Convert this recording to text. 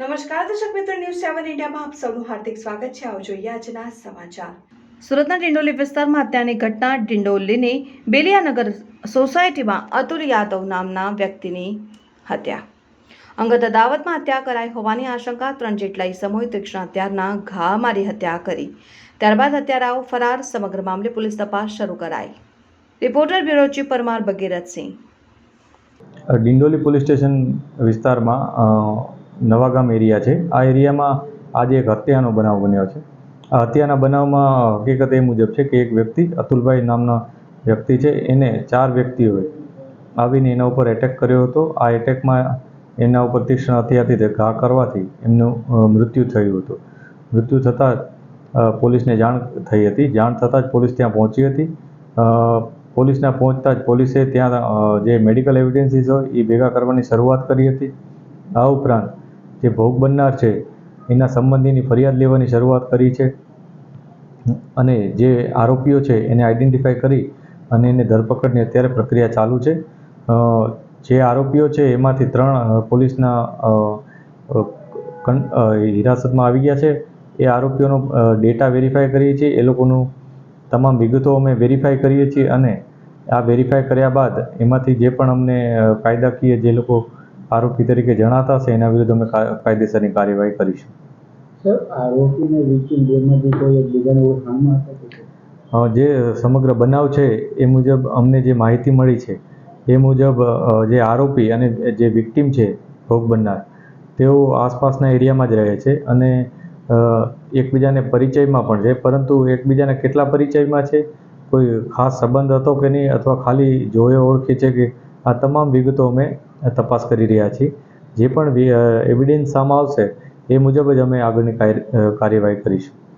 દર્શક મિત્રો ન્યૂઝ સેવન ઇન્ડિયામાં આપ સૌનું હાર્દિક સ્વાગત છે. આવો આજના સમાચાર. સુરતના ડિંડોલી વિસ્તારમાં હત્યાની ઘટના ડિંડોલીની બેલિયાનગર સોસાયટીમાં અતુલ યાદવ નામના વ્યક્તિની હત્યા. અંગત અદાવતમાં હત્યા કરાઈ હોવાની આશંકા, ત્રણ જેટલા ઇસમોએ તીક્ષ્ણ હત્યારના ઘા મારી હત્યા કરી. ત્યારબાદ હત્યારાઓ ફરાર, સમગ્ર મામલે પોલીસ તપાસ શરૂ કરાઈ. Reporter bureau chief Parmar Bhagirathsinh. Dindoli police station વિસ્તારમાં નવાગામ એરિયા છે. આ એરિયામાં આજે એક હત્યાનો બનાવ બન્યો છે. આ હત્યાના બનાવમાં હકીકત એ મુજબ છે કે એક વ્યક્તિ, અતુલભાઈ નામના વ્યક્તિ છે. એને ચાર વ્યક્તિઓએ આવીને એના ઉપર એટેક કર્યો હતો. આ એટેકમાં એના ઉપર તીક્ષ્ણ હથિયારથી ઘા કરવાથી એમનું મૃત્યુ થયું હતું. મૃત્યુ થતાં પોલીસને જાણ થઈ હતી. જાણ થતાં જ પોલીસ ત્યાં પહોંચી હતી. પોલીસના પહોંચતા જ પોલીસે ત્યાં જે મેડિકલ એવિડન્સીસ હોય, એ ભેગા કરવાની શરૂઆત કરી હતી. આ ઉપરાંત જે ભોગ બનનાર છે, એના સંબંધીની ફરિયાદ લેવાની શરૂઆત કરી છે અને જે આરોપીઓ છે, એને આઈડેન્ટિફાઈ કરી અને એને ધરપકડની અત્યારે પ્રક્રિયા ચાલુ છે. જે આરોપીઓ છે, એમાંથી ત્રણ પોલીસના હિરાસતમાં આવી ગયા છે. એ આરોપીઓનો ડેટા વેરીફાઈ કરીએ છીએ. એ લોકોનું તમામ વિગતો અમે વેરીફાઈ કરીએ છીએ અને આ વેરીફાઈ કર્યા બાદ એમાંથી જે પણ અમને કાયદાકીય જે લોકો આરોપી તરીકે જણાતા હશે એના વિરુદ્ધ અમે કાયદેસરની કાર્યવાહી કરીશું. જે સમગ્ર બનાવ છે એ મુજબ અમને જે માહિતી મળી છે એ મુજબ જે આરોપી અને જે વિક્ટીમ છે ભોગ બનનાર તેઓ આસપાસના એરિયામાં જ રહે છે અને એકબીજાને પરિચયમાં પણ છે પરંતુ એકબીજાને કેટલા પરિચયમાં છે? કોઈ ખાસ સંબંધ હતો કે નહીં? અથવા ખાલી જોયો ઓળખી છે કે આ તમામ વિગતો અમે તપાસ કરી રહ્યા છીએ. જે પણ એવિડન્સ સામે આવશે, એ મુજબ જ અમે આગળની કાર્ય- કાર્યવાહી કરીશું.